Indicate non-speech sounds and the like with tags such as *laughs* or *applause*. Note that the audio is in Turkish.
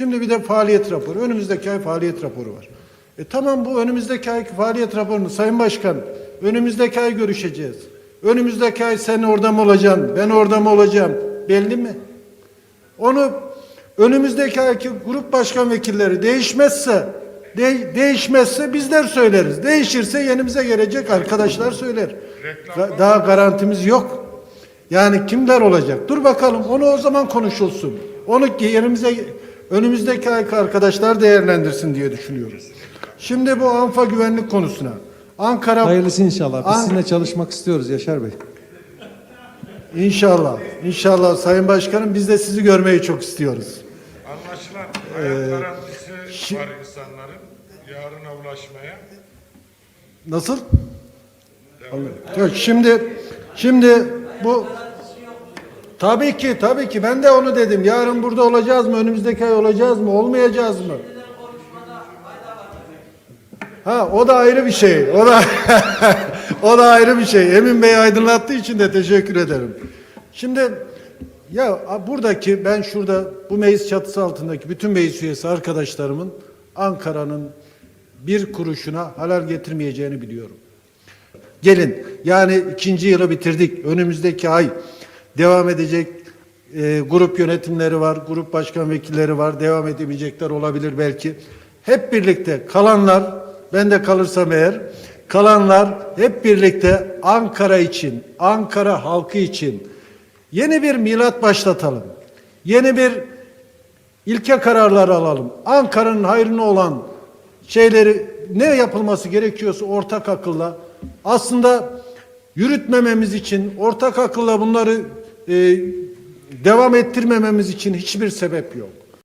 Şimdi bir de faaliyet raporu. Önümüzdeki ay faaliyet raporu var. E tamam bu önümüzdeki ay faaliyet raporunu Sayın Başkan önümüzdeki ay görüşeceğiz. Önümüzdeki ay sen orada mı olacaksın? Ben orada mı olacağım? Belli mi? Onu önümüzdeki ayki grup başkan vekilleri değişmezse de- değişmezse bizler söyleriz. Değişirse yenimize gelecek arkadaşlar söyler. Da- Daha garantimiz yok. Yani kimler olacak? Dur bakalım onu o zaman konuşulsun. Onu yerimize önümüzdeki ayki arkadaşlar değerlendirsin diye düşünüyoruz. Şimdi bu ANFA güvenlik konusuna. Ankara Hayırlısı inşallah. Biz An- sizinle çalışmak istiyoruz Yaşar Bey. İnşallah. İnşallah Sayın Başkanım biz de sizi görmeyi çok istiyoruz. Anlaşılan hayat garantisi şi- var insanların yarına ulaşmaya. Nasıl? Yok, şimdi şimdi bu tabii ki tabii ki ben de onu dedim. Yarın burada olacağız mı? Önümüzdeki ay olacağız mı? Olmayacağız mı? Ha o da ayrı bir şey. O da *laughs* o da ayrı bir şey. Emin Bey aydınlattığı için de teşekkür ederim. Şimdi ya buradaki ben şurada bu meclis çatısı altındaki bütün meclis üyesi arkadaşlarımın Ankara'nın bir kuruşuna halal getirmeyeceğini biliyorum. Gelin yani ikinci yılı bitirdik. Önümüzdeki ay devam edecek e, grup yönetimleri var, grup başkan vekilleri var. Devam edemeyecekler olabilir belki. Hep birlikte kalanlar, ben de kalırsam eğer, kalanlar hep birlikte Ankara için, Ankara halkı için yeni bir milat başlatalım. Yeni bir ilke kararları alalım. Ankara'nın hayrına olan şeyleri ne yapılması gerekiyorsa ortak akılla aslında yürütmememiz için ortak akılla bunları e, devam ettirmememiz için hiçbir sebep yok.